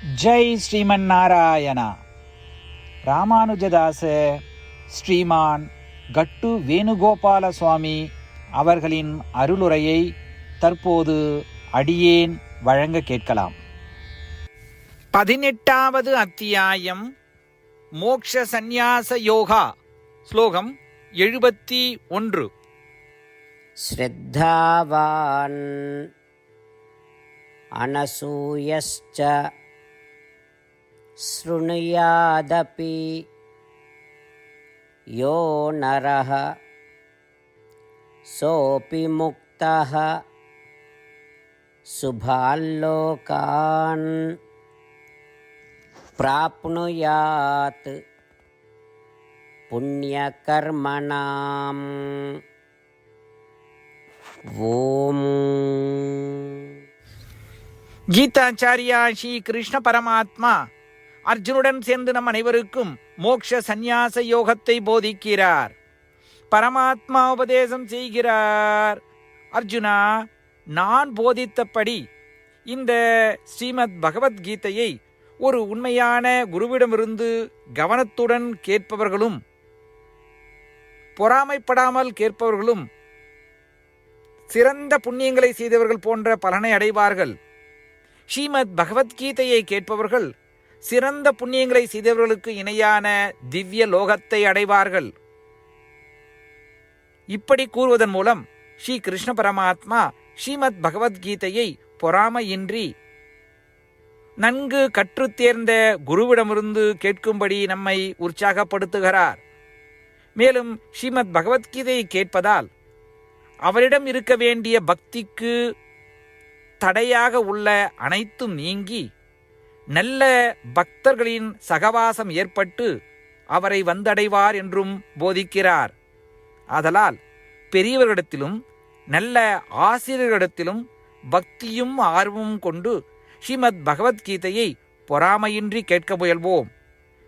ஜெய் ஸ்ரீமன் நாராயணா. ராமானுஜதாச ஸ்ரீமான் கட்டு வேணுகோபால சுவாமி அவர்களின் அருளுரையை தற்போது அடியேன் வழங்க கேட்கலாம். பதினெட்டாவது அத்தியாயம் மோக்ஷ சந்நியாச யோகா ஸ்லோகம் எழுபத்தி ஒன்று. ஸ்ரத்தாவான் அனசூயஸ்ச శృణుయాదపి यो नरः सोऽपि मुक्तः शुभाल्लोकान् प्राप्नुयात् पुण्यकर्मणाम् ॐ గీతాచార్య శ్రీకృష్ణ పరమాత్మ அர்ஜுனுடன் சேர்ந்து நம் அனைவருக்கும் மோக்ஷ சந்நியாச யோகத்தை போதிக்கிறார். பரமாத்மா உபதேசம் செய்கிறார். அர்ஜுனா நான் போதித்தபடி இந்த ஸ்ரீமத் பகவத்கீதையை ஒரு உண்மையான குருவிடமிருந்து கவனத்துடன் கேட்பவர்களும் பொறாமைப்படாமல் கேட்பவர்களும் சிறந்த புண்ணியங்களை செய்தவர்கள் போன்ற பலனை அடைவார்கள். ஸ்ரீமத் பகவத்கீதையை கேட்பவர்கள் சிறந்த புண்ணியங்களை செய்தவர்களுக்கு இணையான திவ்ய லோகத்தை அடைவார்கள். இப்படி கூறுவதன் மூலம் ஸ்ரீ கிருஷ்ண பரமாத்மா ஸ்ரீமத் பகவத்கீதையை பொறாமையின்றி நன்கு கற்றுத் தேர்ந்த குருவிடமிருந்து கேட்கும்படி நம்மை உற்சாகப்படுத்துகிறார். மேலும் ஸ்ரீமத் பகவத்கீதையை கேட்பதால் அவரிடம் இருக்க வேண்டிய பக்திக்கு தடையாக உள்ள அனைத்தும் நீங்கி நல்ல பக்தர்களின் சகவாசம் ஏற்பட்டு அவரை வந்தடைவார் என்றும் போதிக்கிறார். ஆதலால் பெரியவர்களிடத்திலும் நல்ல ஆசிரியர்களிடத்திலும் பக்தியும் ஆர்வமும் கொண்டு ஸ்ரீமத் பகவத்கீதையை பொறாமையின்றி கேட்க முயல்வோம்.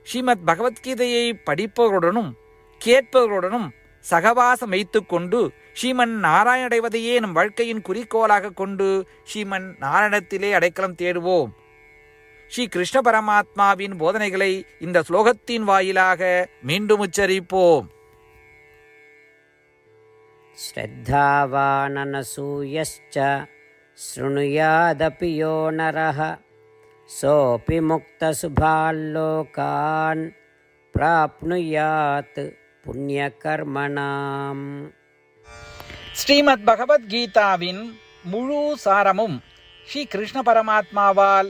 ஸ்ரீமத் பகவத்கீதையை படிப்பவர்களுடனும் கேட்பவர்களுடனும் சகவாசம் வைத்துக்கொண்டு ஸ்ரீமன் நாராயணடைவதையே நம் வாழ்க்கையின் குறிக்கோளாக கொண்டு ஸ்ரீமன் நாராயணத்திலே அடைக்கலம் தேடுவோம். ஸ்ரீ கிருஷ்ண பரமாத்மாவின் போதனைகளை இந்த ஸ்லோகத்தின் வாயிலாக மீண்டும் உச்சரிப்போம் श्रद्धावाननसूयश्च शृणुयादपि यो नरः सोऽपि मुक्तशुभाल्लोकान् प्राप्नुयात् पुण्यकर्मणाम् ஸ்ரீமத் பகவத்கீதாவின் முழு சாரமும் ஸ்ரீ கிருஷ்ண பரமாத்மாவால்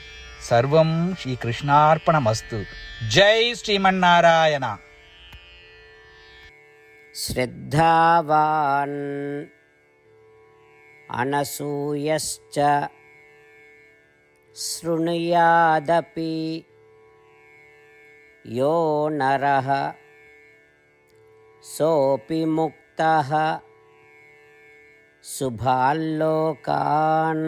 సర్వం శ్రీ శ్రీకృష్ణార్పణమస్తు. జై శ్రీమన్నారాయణ. శ్రద్ధావాన్ అనసూయశ్చ శృణుయాదపి యో నర సోపి ముక్త शुभाल्लोकान्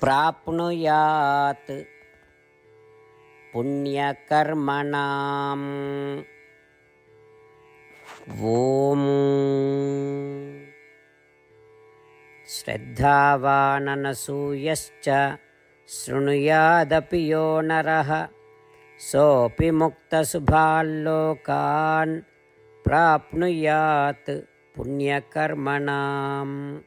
प्राप्नुयात्। पुण्यकर्मणाम्। ॐ श्रद्धावाननसूयश्च शृणुयादपि यो नरः। सोऽपि मुक्तशुभाल्लोकान् प्राप्नुयात् पुण्यकर्मणाम्